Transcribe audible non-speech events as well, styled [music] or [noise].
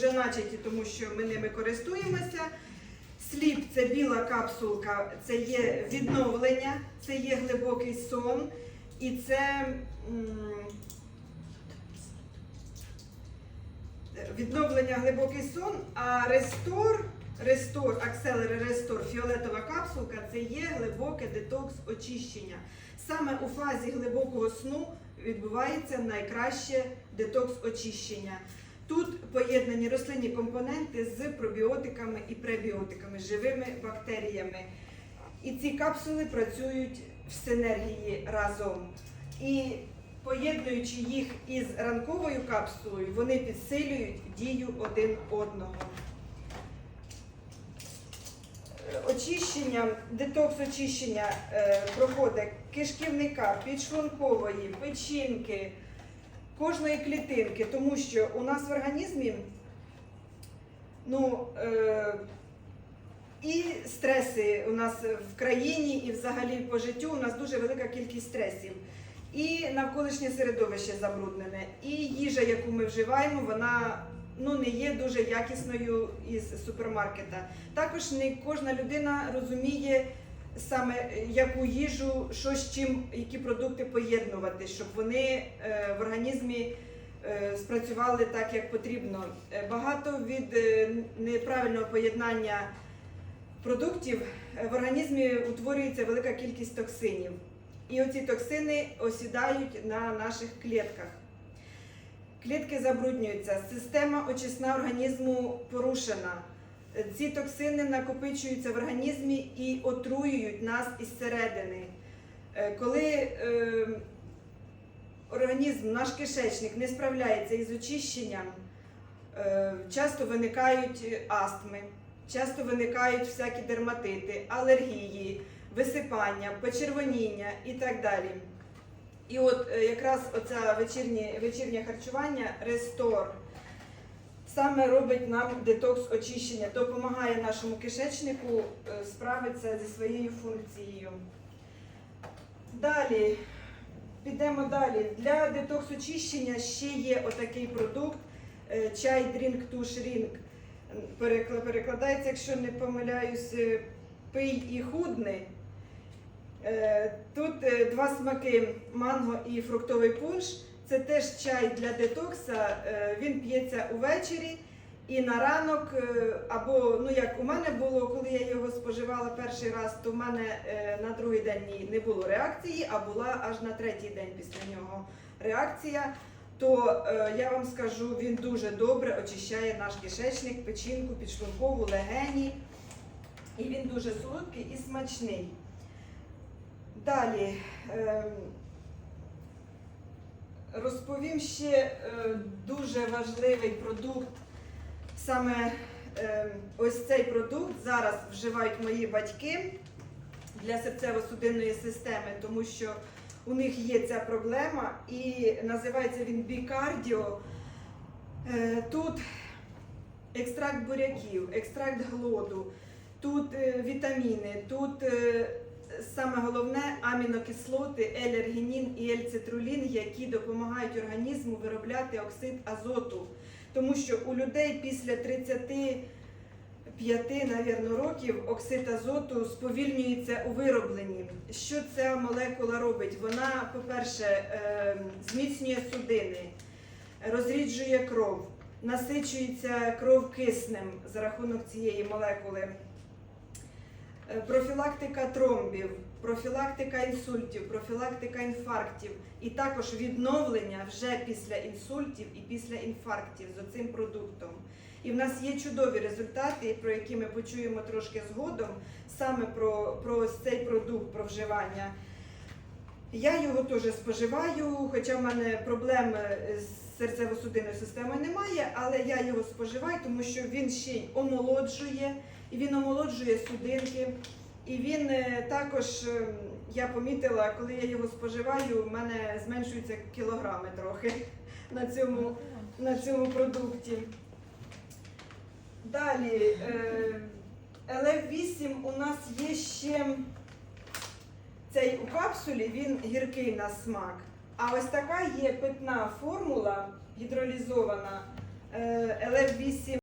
вже начаті, тому що ми ними користуємося. Сліп це біла капсулка, це є відновлення, це є глибокий сон і це відновлення глибокий сон, а рестор, рестор, акселери рестор, фіолетова капсулка це є глибоке детокс очищення. Саме у фазі глибокого сну відбувається найкраще детокс очищення. Тут поєднані рослинні компоненти з пробіотиками і пребіотиками, живими бактеріями. І ці капсули працюють в синергії разом. І поєднуючи їх із ранковою капсулою, вони підсилюють дію один одного. Очищення, детокс очищення е, проходить кишківника, підшлункової, печінки, кожної клітинки, тому що у нас в організмі ну, е, і стреси у нас в країні, і взагалі по життю у нас дуже велика кількість стресів. І навколишнє середовище забруднене, і їжа, яку ми вживаємо, вона ну, не є дуже якісною із супермаркета. Також не кожна людина розуміє саме е, яку їжу, що з чим, які продукти поєднувати, щоб вони е, в організмі е, спрацювали так, як потрібно. Багато від неправильного поєднання продуктів в організмі утворюється велика кількість токсинів. І оці токсини осідають на наших клітках. Клітки забруднюються, система очисна організму порушена. Ці токсини накопичуються в організмі і отруюють нас із середини. Е, Коли е, організм, наш кишечник не справляється із очищенням, е, часто виникають астми, часто виникають всякі дерматити, алергії, висипання, почервоніння і так далі. І от е, якраз оце вечірнє, вечірнє харчування рестор саме робить нам детокс очищення, допомагає нашому кишечнику е, справитися зі своєю функцією. Далі, підемо далі. Для детокс очищення ще є отакий продукт е, чай дрінк туш рінг. Перекладається, якщо не помиляюсь, е, пий і худни. Е, Тут два смаки манго і фруктовий пунш. Це теж чай для детокса. Е, Він п'ється увечері і на ранок, е, або ну як у мене було, коли я його споживала перший раз, то в мене е, на другий день не було реакції, а була аж на третій день після нього реакція. То я вам скажу, він дуже добре очищає наш кишечник, печінку, підшлункову, легені. І він дуже солодкий і смачний. Далі ем, розповім ще е, дуже важливий продукт. Саме ем, ось цей продукт зараз вживають мої батьки для серцево-судинної системи, тому що у них є ця проблема і називається він бікардіо. Е, Тут екстракт буряків, екстракт глоду, тут е, вітаміни, тут е, саме головне амінокислоти, L-аргінін і L-цитрулін, які допомагають організму виробляти оксид азоту. Тому що у людей після 35 навірно, років оксид азоту сповільнюється у виробленні. Що ця молекула робить? Вона, по-перше, е, зміцнює судини, розріджує кров, насичується кров киснем за рахунок цієї молекули. Е, Профілактика тромбів, профілактика інсультів, профілактика інфарктів і також відновлення вже після інсультів і після інфарктів з цим продуктом. І в нас є чудові результати, про які ми почуємо трошки згодом, саме про, про цей продукт, про вживання. Я його теж споживаю, хоча в мене проблем з серцево-судинною системою немає, але я його споживаю, тому що він ще й омолоджує, і він омолоджує судинки. І він е, також, е, я помітила, коли я його споживаю, в мене зменшуються кілограми трохи [laughs] на цьому, на цьому продукті. Далі, LF8 у нас є ще цей у капсулі, він гіркий на смак. А ось така є питна формула гідролізована. е, ЛФ8